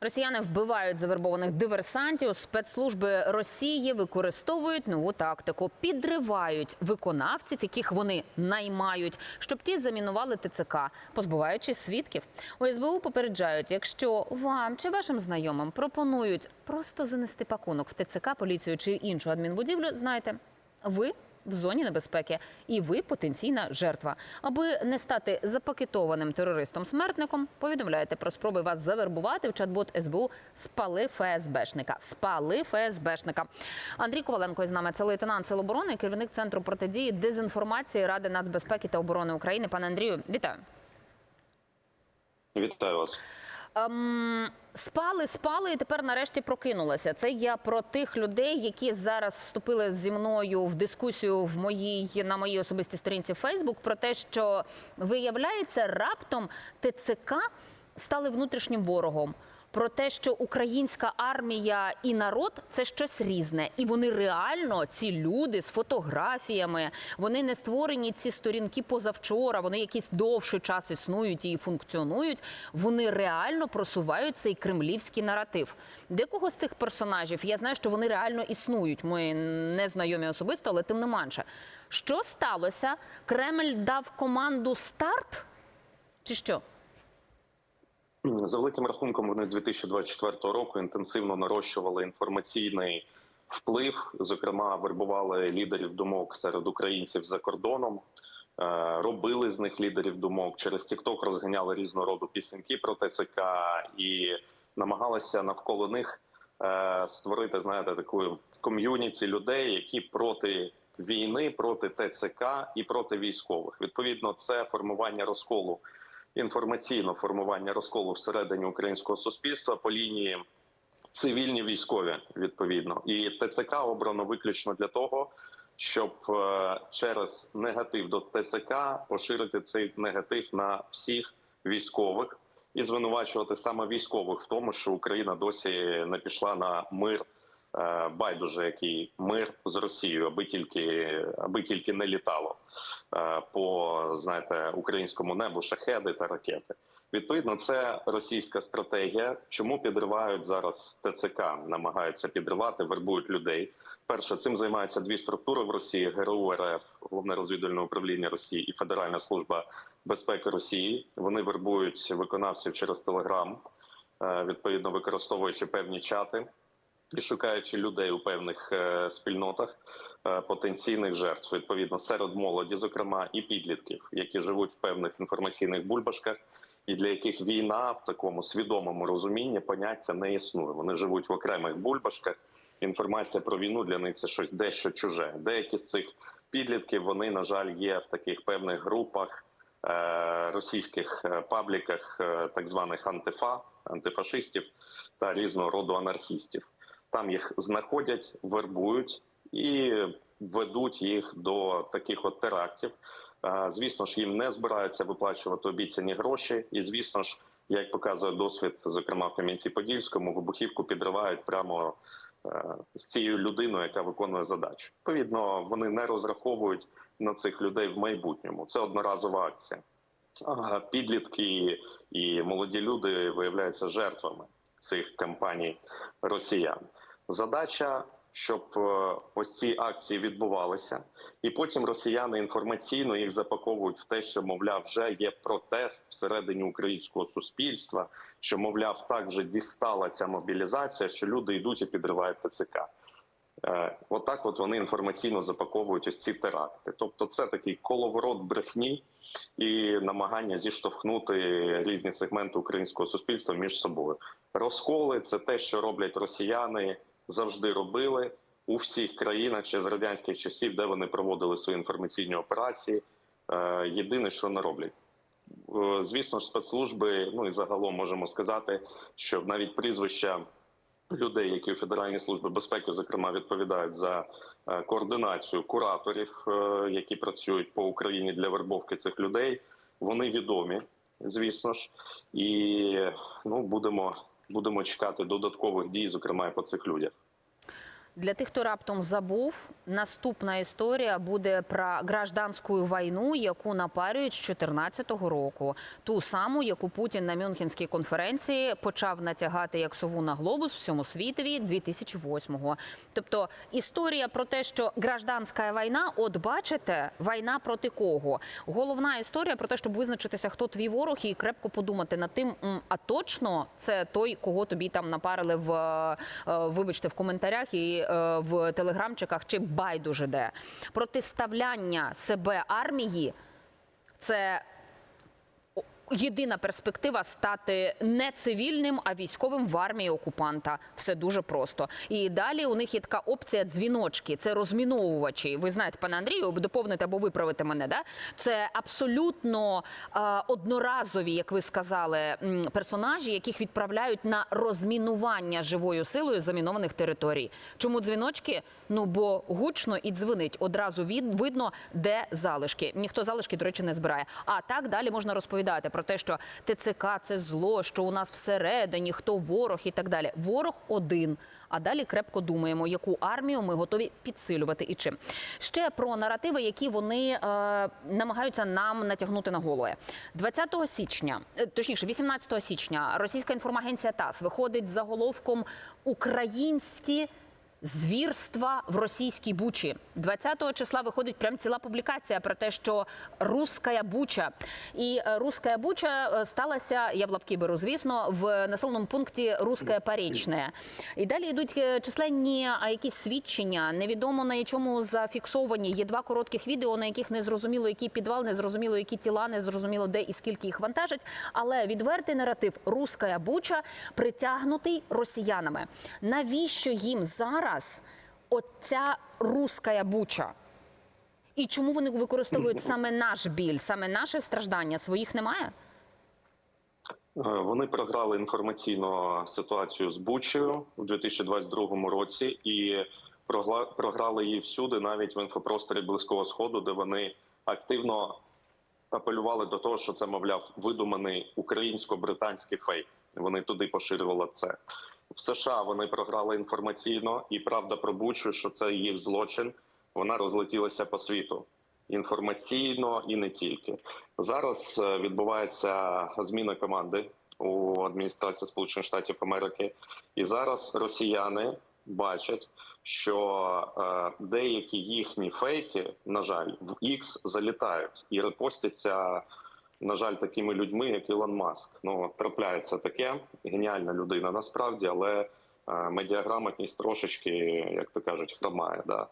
Росіяни вбивають завербованих диверсантів. Спецслужби Росії використовують нову тактику, підривають виконавців, яких вони наймають, щоб ті замінували ТЦК, позбуваючись свідків. У СБУ попереджають, якщо вам чи вашим знайомим пропонують просто занести пакунок в ТЦК, поліцію чи іншу адмінбудівлю, знайте, ви в зоні небезпеки, і ви потенційна жертва. Аби не стати запакетованим терористом-смертником, повідомляєте про спроби вас завербувати в чат-бот СБУ «Спали ФСБшника». Спали ФСБшника. Андрій Коваленко із нами. Це лейтенант Сил оборони, керівник центру протидії дезінформації Ради нацбезпеки та оборони України. Пане Андрію, вітаю. Вітаю вас. Ем, спали, спали і тепер нарешті прокинулася. Це я про тих людей, які зараз вступили зі мною в дискусію в моїй на моїй особистій сторінці Фейсбук про те, що виявляється, раптом ТЦК стали внутрішнім ворогом. Про те, що українська армія і народ це щось різне, і вони реально ці люди з фотографіями, вони не створені ці сторінки позавчора. Вони якийсь довший час існують і функціонують. Вони реально просувають цей кремлівський наратив. Декого з цих персонажів я знаю, що вони реально існують. Ми не знайомі особисто, але тим не менше. Що сталося? Кремль дав команду старт, чи що? За великим рахунком, вони з 2024 року інтенсивно нарощували інформаційний вплив. Зокрема, вербували лідерів думок серед українців за кордоном, е, робили з них лідерів думок. Через TikTok розганяли різного роду пісеньки про ТЦК і намагалися навколо них е, створити, знаєте, таку ком'юніті людей, які проти війни, проти ТЦК і проти військових. Відповідно, це формування розколу інформаційно формування розколу всередині українського суспільства по лінії цивільні військові відповідно, і ТЦК обрано виключно для того, щоб е, через негатив до ТЦК поширити цей негатив на всіх військових і звинувачувати саме військових в тому, що Україна досі не пішла на мир. Е, Байдуже, який мир з Росією, аби тільки аби тільки не літало е, по знаєте українському небу шахеди та ракети. Відповідно, це російська стратегія. Чому підривають зараз ТЦК? Намагаються підривати, вербують людей. Перше, цим займаються дві структури в Росії: ГРУ РФ, головне розвідувальне управління Росії і Федеральна служба безпеки Росії. Вони вербують виконавців через Телеграм, е, відповідно використовуючи певні чати і шукаючи людей у певних е, спільнотах е, потенційних жертв, відповідно серед молоді, зокрема і підлітків, які живуть в певних інформаційних бульбашках, і для яких війна в такому свідомому розумінні поняття не існує. Вони живуть в окремих бульбашках. Інформація про війну для них це щось дещо чуже. Деякі з цих підлітків вони на жаль є в таких певних групах. е, Російських пабліках так званих антифа, антифашистів та різного роду анархістів. Там їх знаходять, вербують і ведуть їх до таких от терактів. Звісно ж, їм не збираються виплачувати обіцяні гроші, і звісно ж, як показує досвід, зокрема в Кам'янці-Подільському, вибухівку підривають прямо е, з цією людиною, яка виконує задачу. Відповідно, вони не розраховують на цих людей в майбутньому. Це одноразова акція. Підлітки і молоді люди виявляються жертвами цих кампаній росіян. Задача, щоб е, ось ці акції відбувалися, і потім росіяни інформаційно їх запаковують в те, що мовляв, вже є протест всередині українського суспільства, що мовляв, так вже дістала ця мобілізація, що люди йдуть і підривають ТЦК. Е, Отак, от вони інформаційно запаковують ось ці теракти. Тобто, це такий коловорот брехні і намагання зіштовхнути різні сегменти українського суспільства між собою. Розколи це те, що роблять росіяни, завжди робили у всіх країнах ще з радянських часів, де вони проводили свої інформаційні операції. Е, Єдине, що не роблять. Е, Звісно ж, спецслужби, ну і загалом можемо сказати, що навіть прізвища людей, які у Федеральній службі безпеки, зокрема, відповідають за е, координацію кураторів, які працюють по Україні для вербовки цих людей, вони відомі, звісно ж, і ну будемо, будемо чекати додаткових дій, зокрема і по цих людях. Для тих, хто раптом забув, наступна історія буде про гражданську війну, яку напарюють з 2014 року. Ту саму, яку Путін на Мюнхенській конференції почав натягати як сову на глобус всьому світові 2008-го. Тобто історія про те, що гражданська війна, от бачите, війна проти кого? Головна історія про те, щоб визначитися, хто твій ворог, і крепко подумати над тим, а точно це той, кого тобі там напарили в е, вибачте в коментарях і в телеграмчиках, чи байдуже де протиставляння себе армії. Це єдина перспектива стати не цивільним, а військовим в армії окупанта. Все дуже просто. І далі у них є така опція дзвіночки. Це розміновувачі. Ви знаєте, пане Андрію, доповните або виправите мене. Да? Це абсолютно е, одноразові, як ви сказали, персонажі, яких відправляють на розмінування живою силою замінованих територій. Чому дзвіночки? Ну бо гучно і дзвонить. Одразу від видно, де залишки. Ніхто залишки, до речі, не збирає. А так далі можна розповідати про те, що ТЦК це зло, що у нас всередині, хто ворог і так далі. Ворог один. А далі крепко думаємо, яку армію ми готові підсилювати і чим. Ще про наративи, які вони е, намагаються нам натягнути на голови. 20 січня, е, точніше, 18 січня, російська інформагенція ТАСС виходить з заголовком Українські. Звірства в російській бучі 20 числа виходить прям ціла публікація про те, що руская буча і е, руская буча е, сталася. Я в лапки беру, звісно, в населеному пункті Русская Порічне. І далі йдуть е, численні якісь свідчення. Невідомо на чому зафіксовані. Є два коротких відео, на яких не зрозуміло, який підвал, не зрозуміло, які тіла, не зрозуміло, де і скільки їх вантажать. Але відвертий наратив Руская буча притягнутий росіянами. Навіщо їм зараз оця руская буча? І чому вони використовують саме наш біль, саме наше страждання? Своїх немає? Е, Вони програли інформаційну ситуацію з Бучею у 2022 році і програли її всюди, навіть в інфопросторі Близького Сходу, де вони активно апелювали до того, що це, мовляв, видуманий українсько-британський фейк. Вони туди поширювали це. В США вони програли інформаційно, і правда про Бучу, що це їх злочин, вона розлетілася по світу інформаційно і не тільки. Зараз е, відбувається зміна команди у адміністрації Сполучених Штатів Америки, і зараз росіяни бачать, що е, деякі їхні фейки, на жаль, в X залітають і репостяться. На жаль, такими людьми, як Ілон Маск. Ну трапляється таке геніальна людина насправді, але е, медіаграмотність трошечки, як то кажуть, хромає. Да.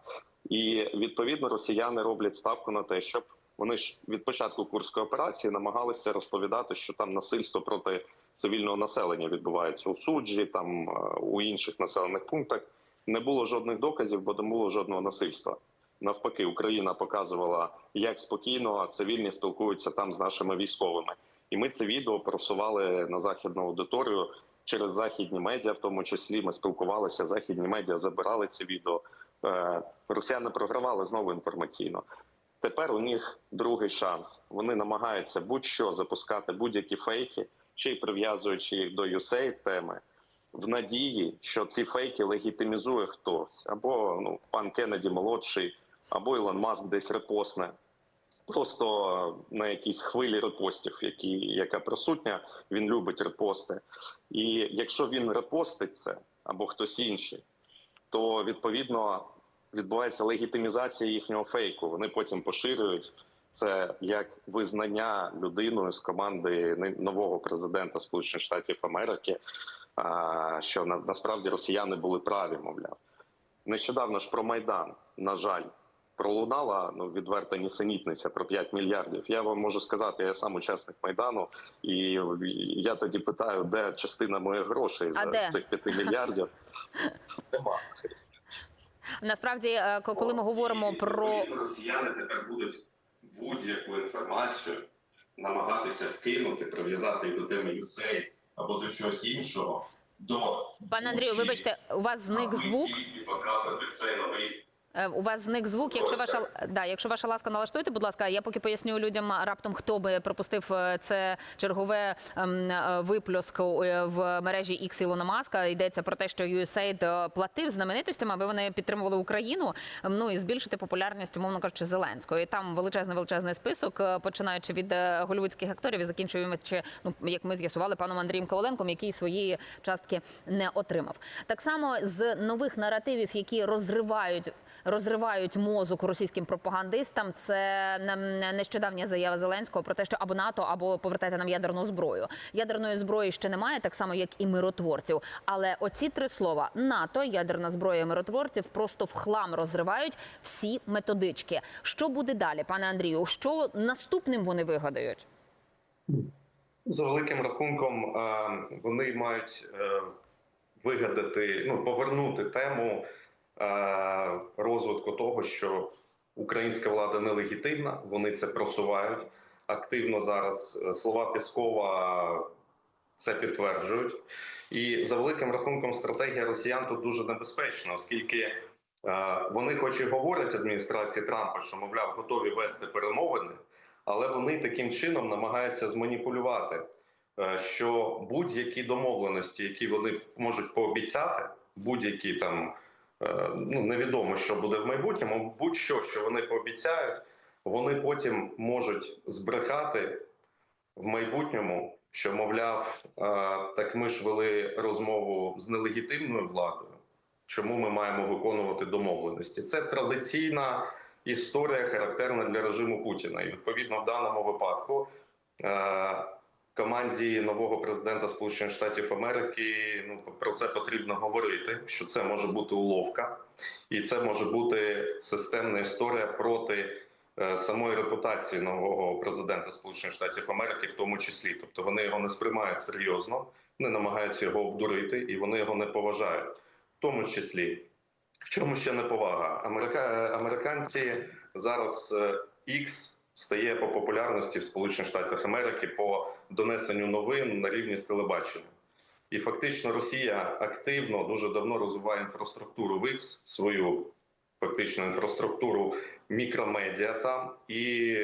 І відповідно росіяни роблять ставку на те, щоб вони ж від початку курської операції намагалися розповідати, що там насильство проти цивільного населення відбувається у суджі, там е, у інших населених пунктах. Не було жодних доказів, бо не було жодного насильства. Навпаки, Україна показувала, як спокійно цивільні спілкуються там з нашими військовими, і ми це відео просували на західну аудиторію через західні медіа, в тому числі ми спілкувалися. Західні медіа забирали це відео. Е, Росіяни програвали знову інформаційно. Тепер у них другий шанс. Вони намагаються будь-що запускати будь-які фейки, й прив'язуючи їх до USAID теми, в надії, що ці фейки легітимізує хтось, або ну пан Кеннеді молодший, або Ілон Маск десь репостне. Просто на якійсь хвилі репостів, які, яка присутня, він любить репости. І якщо він репостить це або хтось інший, то відповідно відбувається легітимізація їхнього фейку. Вони потім поширюють це як визнання людиною з команди нового президента Сполучених Штатів Америки, що на, насправді росіяни були праві, мовляв. Нещодавно ж про Майдан, на жаль, пролунала ну відверта нісенітниця про 5 мільярдів. Я вам можу сказати, я сам учасник майдану, і я тоді питаю, де частина моїх грошей А де? цих 5 мільярдів. Нема. Насправді, е, коли ми говоримо і, про росіяни тепер будуть будь-яку інформацію намагатися вкинути, прив'язати до теми USAID або до чогось іншого. До пане Андрію, вибачте, у вас зник звук. потрапити цей новий У вас зник звук. Якщо ваша да, якщо ваша ласка, налаштуйте, будь ласка. Я поки поясню людям раптом, хто би пропустив е, це чергове ем, е, виплюск е, в мережі X Ілона Маска. Йдеться про те, що USAID е, платив знаменитостям, аби вони підтримували Україну. ем, Ну і збільшити популярність, умовно кажучи, Зеленського. І там величезний величезний список, е, починаючи від е, голівудських акторів і закінчуючи, ну як ми з'ясували, паном Андрієм Коваленком, який свої частки не отримав. Так само з нових наративів, які розривають розривають мозок російським пропагандистам. Це нещодавня заява Зеленського про те, що або НАТО, або повертайте нам ядерну зброю. Ядерної зброї ще немає, так само як і миротворців. Але оці три слова НАТО, ядерна зброя, миротворців просто в хлам розривають всі методички. Що буде далі, пане Андрію? Що наступним вони вигадають? За великим рахунком, е, вони мають е, вигадати, ну повернути тему розвитку того, що українська влада нелегітимна. Вони це просувають активно зараз. Е, Слова Піскова це підтверджують. І за великим рахунком, стратегія росіян тут дуже небезпечна, оскільки е, вони, хоч і говорять адміністрації Трампа, що мовляв готові вести перемовини, але вони таким чином намагаються зманіпулювати, е, що будь-які домовленості, які вони можуть пообіцяти, будь-які там е, ну невідомо, що буде в майбутньому, будь-що, що вони пообіцяють, вони потім можуть збрехати в майбутньому, що мовляв, е, так ми ж вели розмову з нелегітимною владою. Чому ми маємо виконувати домовленості? Це традиційна історія, характерна для режиму Путіна. І відповідно в даному випадку е, команді нового президента Сполучених Штатів Америки ну про це потрібно говорити. Що це може бути уловка, і це може бути системна історія проти е, самої репутації нового президента Сполучених Штатів Америки, в тому числі. Тобто вони його не сприймають серйозно, не намагаються його обдурити, і вони його не поважають, в тому числі. В чому ще неповага? Америка... е, Американці зараз е, X стає по популярності в Сполучених Штатах Америки по донесенню новин на рівні з телебаченням. І фактично Росія активно дуже давно розвиває інфраструктуру в свою фактично інфраструктуру мікромедіа там і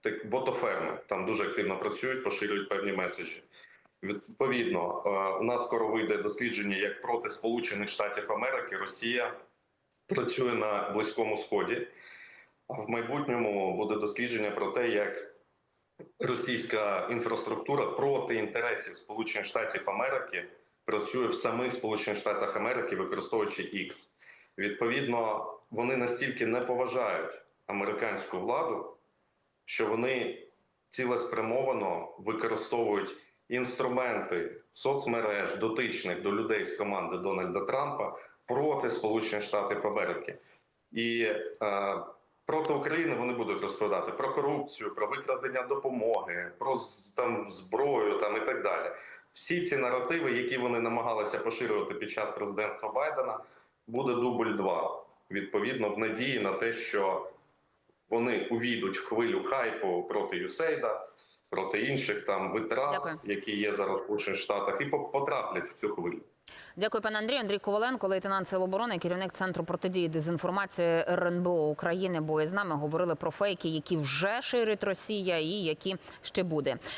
так, ботоферми там дуже активно працюють, поширюють певні меседжі. Відповідно, е, у нас скоро вийде дослідження, як проти Сполучених Штатів Америки Росія працює на Близькому Сході. В майбутньому буде дослідження про те, як російська інфраструктура проти інтересів Сполучених Штатів Америки працює в самих Сполучених Штатах Америки, використовуючи X. Відповідно, вони настільки не поважають американську владу, що вони цілеспрямовано використовують інструменти соцмереж, дотичних до людей з команди Дональда Трампа проти Сполучених Штатів Америки. І е, проти України вони будуть розповідати про корупцію, про викрадення допомоги, про там зброю там і так далі. Всі ці наративи, які вони намагалися поширювати під час президентства Байдена, буде дубль 2. Відповідно, в надії на те, що вони увійдуть в хвилю хайпу проти Юсейда, проти інших там витрат, Дякую. які є зараз в Сполучених Штатах, і по- потраплять в цю хвилю. Дякую, пане Андрію. Андрій Коваленко, лейтенант Сил оборони, керівник центру протидії дезінформації РНБО України. Бо з нами говорили про фейки, які вже ширить Росія, і які ще буде.